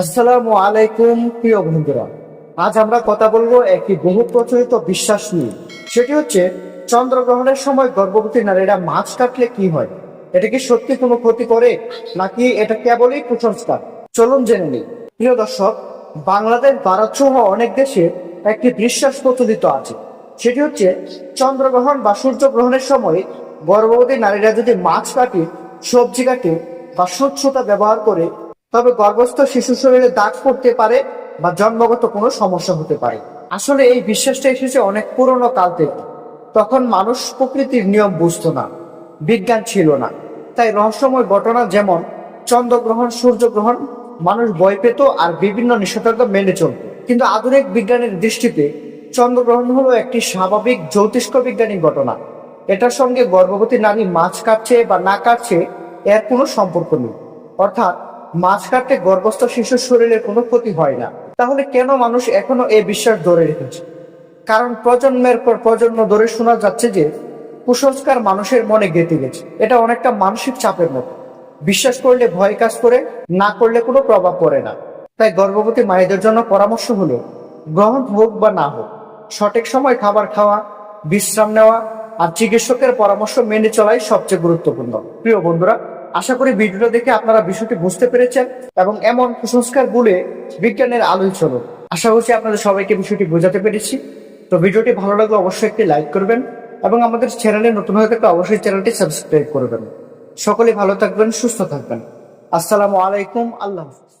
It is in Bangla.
আসসালামু আলাইকুম, প্রিয় বন্ধুরা। আজ আমরা কথা বলব একটি বহু প্রচলিত বিশ্বাস নিয়ে। সেটি হচ্ছে, চন্দ্রগ্রহণের সময় গর্ভবতী নারীরা মাছ কাটলে কি হয়? এটা কি সত্যি কোনো ক্ষতি করে? নাকি এটা কেবলই কুসংস্কার? চলুন জেনে নিই। প্রিয় দর্শক, বাংলাদেশ ভারত সহ অনেক দেশে একটি বিশ্বাস প্রচলিত আছে। সেটি হচ্ছে, চন্দ্রগ্রহণ বা সূর্যগ্রহণের সময় গর্ভবতী নারীরা যদি মাছ কাটে, সবজি কাটে বা স্বচ্ছতা ব্যবহার করে তবে গর্ভস্থ শিশু শরীরে দাগ পড়তে পারে বা জন্মগত কোনো সমস্যা হতে পারে। আসলে এই বিশ্বাসটা এসেছে অনেক পুরনো কাল থেকে। তখন মানুষ প্রকৃতির নিয়ম বুঝতো না, বিজ্ঞান ছিল না। তাই রহস্যময় ঘটনা যেমন চন্দ্রগ্রহণ, সূর্যগ্রহণ, মানুষ ভয় পেত আর বিভিন্ন নিষেধাজ্ঞা মেনে চলত। কিন্তু আধুনিক বিজ্ঞানের দৃষ্টিতে চন্দ্রগ্রহণ হলো একটি স্বাভাবিক জ্যোতিষ্ক বিজ্ঞানী ঘটনা। এটার সঙ্গে গর্ভবতী নারী মাছ কাটছে বা না কাটছে এর কোনো সম্পর্ক নেই। অর্থাৎ মাছ গর্ভস্থ শিশুর শরীরে কোনো ক্ষতি হয় না। তাহলে কেন মানুষ এখনও এই বিশ্বাস ধরে রেখেছে? কারণ প্রজন্মের পর প্রজন্ম ধরে শোনা যাচ্ছে যে, কুসংস্কার মানুষের মনে গেঁথে গেছে। এটা অনেকটা মানসিক চাপের মতো। বিশ্বাস করলে ভয় কাজ করে, না করলে কোনো প্রভাব পড়ে না। তাই গর্ভবতী মায়েদের জন্য পরামর্শ হলো, গ্রহণ হোক বা না হোক, সঠিক সময় খাবার খাওয়া, বিশ্রাম নেওয়া আর চিকিৎসকের পরামর্শ মেনে চলাই সবচেয়ে গুরুত্বপূর্ণ। প্রিয় বন্ধুরা আশা করি ভিডিওটা দেখে আপনারা বিষয়টি বুঝতে পেরেছেন এবং এমন কুসংস্কার বলে বিজ্ঞানের আলোয় চলো আশা করছি আপনাদের সবাইকে বিষয়টি বোঝাতে পেরেছি। তো ভিডিওটি ভালো লাগলে অবশ্যই একটি লাইক করবেন এবং আমাদের চ্যানেলে নতুন হয়ে থাকলে অবশ্যই চ্যানেলটি সাবস্ক্রাইব করবেন। সকলে ভালো থাকবেন, সুস্থ থাকবেন। আসসালামু আলাইকুম, আল্লাহ হাফিজ।